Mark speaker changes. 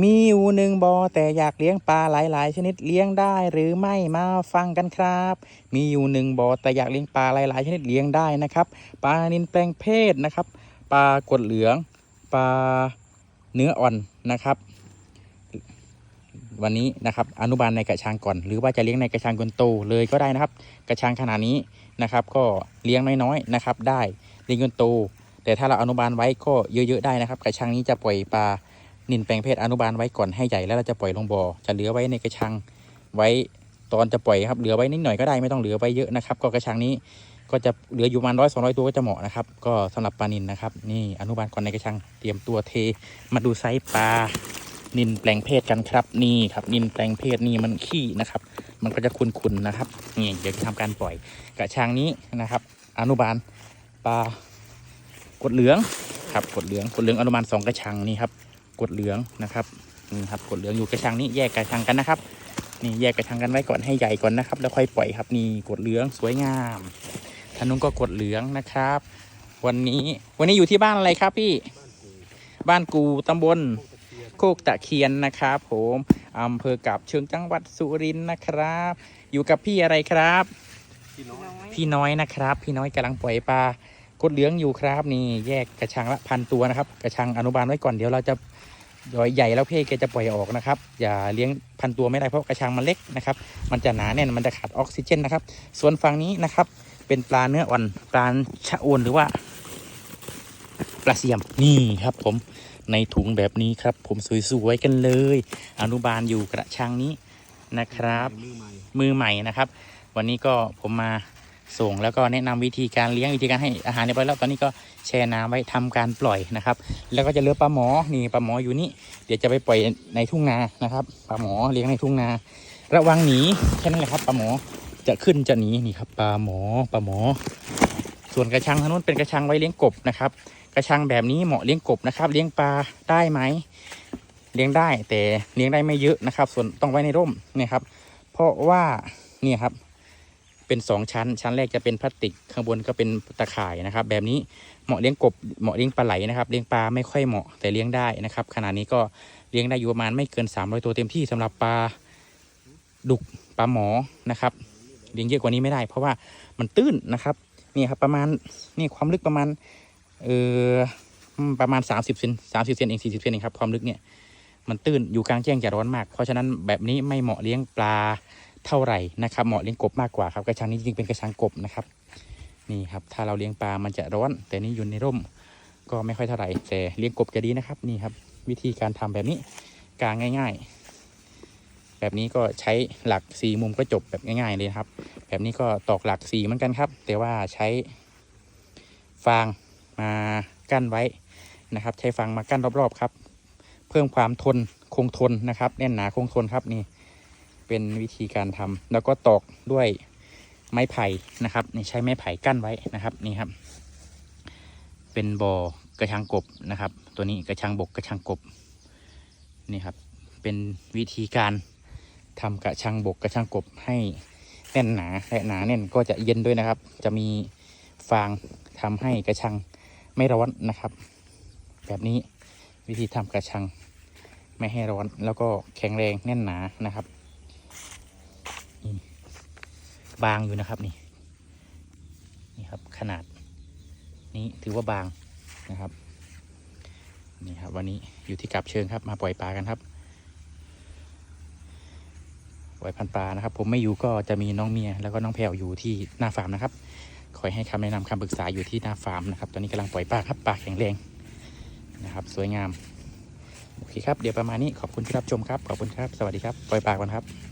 Speaker 1: มีอยู่หนึ่งบอแต่อยากเลี้ยงปลาหลาย ๆ ชนิดเลี้ยงได้หรือไม่มาฟังกันครับ มีอยู่หนึ่งบอแต่อยากเลี้ยงปลาหลาย ๆ ชนิดเลี้ยงได้นะครับปลานินแปลงเพศนะครับปลากดเหลืองปลาเนื้ออ่อนนะครับ วันนี้นะครับอนุบาลในกระชังก่อน หรือว่าจะเลี้ยงในกระชังคนโตเลยก็ได้นะครับ กระชังขนาดนี้นะครับ ก็เลี้ยงน้อยๆนะครับ ได้เลี้ยงจนโตแต่ถ้าเราอนุบาลไว้ก็เยอะ ๆ ได้นะครับ กระชังนี้จะปล่อยปลา นินแปลงเพศอนุบาลไว้ก่อนให้ใหญ่แล้วเราจะปล่อยลงบ่อจะเหลือไว้ในกระชังไว้ตอนจะปล่อยครับเหลือไว้นิดหน่อยก็ได้ไม่ต้องเหลือไว้เยอะนะครับ ก็กระชังนี้ก็จะเหลืออยู่ประมาณร้อยสองร้อยตัวก็จะเหมาะนะครับ ก็สำหรับปลานินนะครับ นี่อนุบาลก่อนในกระชังเตรียมตัวเท มาดูไซส์ปลานินแปลงเพศกันครับ นี่ครับ นินแปลงเพศนี่มันขี้นะครับ มันก็จะคุนๆนะครับนี่เดี๋ยวจะทำการปล่อยกระชังนี้นะครับ อนุบาลปลากดเหลืองครับกดเหลืองกดเหลืองอนุบาลสองกระชังนี่ครับ กดเหลืองนะครับนี่ครับกดเหลืองอยู่กระชังนี้แยกกระชังกันนะครับนี่แยกกระชังกันไว้ก่อนให้ใหญ่ก่อนนะครับ แล้วค่อยปล่อยครับนี่กดเหลืองสวยงามทางนุ้นก็กดเหลืองนะครับ วันนี้วันนี้อยู่ที่บ้านอะไรครับพี่ บ้านกูตำบลโคกตะเคียนนะครับผมอำเภอกับเชิงจังหวัดสุรินทร์นะครับ อยู่กับพี่อะไรครับ
Speaker 2: พี่น้อย
Speaker 1: พี่น้อยนะครับ พี่น้อยกำลังปล่อยปลา กดเหลืองอยู่ครับนี่แยกกระชังละพันตัวนะครับ กระชังอนุบาลไว้ก่อนเดี๋ยวเราจะดอยใหญ่แล้วเพ่แกจะปล่อยออกนะครับ อย่าเลี้ยงพันตัวไม่ได้เพราะกระชังมันเล็กนะครับ มันจะหนาแน่นมันจะขาดออกซิเจนนะครับ ส่วนฝั่งนี้นะครับ เป็นปลาเนื้ออ่อนปลาชะอวนหรือว่าปลาเสียมนี่ครับ ผมในถุงแบบนี้ครับ ผมสวยๆกันเลย อนุบาลอยู่กระชังนี้นะครับ
Speaker 2: มือใหม่
Speaker 1: มือใหม่นะครับ วันนี้ก็ผมมา ส่ง แล้วก็แนะนำวิธีการเลี้ยงวิธีการให้อาหารเรียบร้อยแล้วตอนนี้ก็แช่น้ำไว้ทำการปล่อยนะครับ แล้วก็จะเลือปลาหมอนี่ปลาหมออยู่นี่เดี๋ยวจะไปปล่อยในทุ่งนานะครับปลาหมอเลี้ยงในทุ่งนา ระวังหนีแค่นั้นแหละครับปลาหมอจะขึ้นจะหนีนี่ครับปลาหมอปลาหมอ ส่วนกระชังทางนู้นเป็นกระชังไว้เลี้ยงกบนะครับ กระชังแบบนี้เหมาะเลี้ยงกบนะครับ เลี้ยงปลาได้ไหมเลี้ยงได้แต่เลี้ยงได้ไม่เยอะนะครับ ส่วนต้องไว้ในร่มนี่ครับ เพราะว่านี่ครับ เป็นสองชั้น ชั้นแรกจะเป็นพลาสติกข้างบนก็เป็นตะข่ายนะครับ แบบนี้เหมาะเลี้ยงกบเหมาะเลี้ยงปลาไหลนะครับเลี้ยงปลาไม่ค่อยเหมาะแต่เลี้ยงได้นะครับขนาดนี้ก็เลี้ยงได้อยู่ประมาณไม่เกิน 300 ตัวเต็มที่สำหรับปลาดุกปลาหมอนะครับเลี้ยงเยอะกว่านี้ไม่ได้ เพราะว่ามันตื้นนะครับนี่ครับประมาณนี่ความลึกประมาณเออประมาณ 30เซน30เซนเอง40เซนเองครับความลึกเนี่ยมันตื้นอยู่กลางแจ้งจะร้อนมาก เพราะฉะนั้นแบบนี้ไม่เหมาะเลี้ยงปลา เท่าไหร่นะครับ เหมาะเลี้ยงกบมากกว่าครับกระชังนี้จริงๆเป็นกระชังกบนะครับนี่ครับถ้าเราเลี้ยงปลา มันจะร้อน แต่นี่อยู่ในร่มก็ไม่ค่อยเท่าไหร่แต่เลี้ยงกบจะดีนะครับนี่ครับ วิธีการทำแบบนี้กางง่าย ๆ แบบนี้ก็ใช้หลักสี่มุมก็จบแบบง่าย ๆ เลยครับ แบบนี้ก็ตอกหลักสี่เหมือนกันครับ แต่ว่าใช้ฟางมากั้นไว้นะครับ ใช้ฟางมากั้นรอบๆครับ เพิ่มความทนคงทนนะครับ แน่นหนาคงทนครับนี่ เป็นวิธีการทำแล้วก็ตอกด้วยไม้ไผ่นะครับนี่ใช้ไม้ไผ่กั้นไว้นะครับนี่ครับ เป็นบ่อกระชังกบนะครับ ตัวนี้กระชังบกกระชังกบนี่ครับเป็นวิธีการทำกระชังบกกระชังกบให้แน่นหนาและหนาแน่นก็จะเย็นด้วยนะครับ จะมีฟางทำให้กระชังไม่ร้อนนะครับ แบบนี้วิธีทำกระชังไม่ให้ร้อนแล้วก็แข็งแรงแน่นหนานะครับ นี่ บางอยู่นะครับนี่นี่ครับขนาดนี้ถือว่าบางนะครับนี่ครับวันนี้อยู่ที่กับเชิงครับมาปล่อยปลากันครับปล่อยพันปลานะครับ ผมไม่อยู่ก็จะมีน้องเมียแล้วก็น้องแพรวอยู่ที่หน้าฟาร์มนะครับคอยให้คำแนะนำคำปรึกษาอยู่ที่หน้าฟาร์มนะครับตอนนี้กำลังปล่อยปลาครับปลาแข็งแรงนะครับ สวยงามโอเคครับเดี๋ยวประมาณนี้ขอบคุณที่รับชมครับขอบคุณครับสวัสดีครับปล่อยปลากันครับ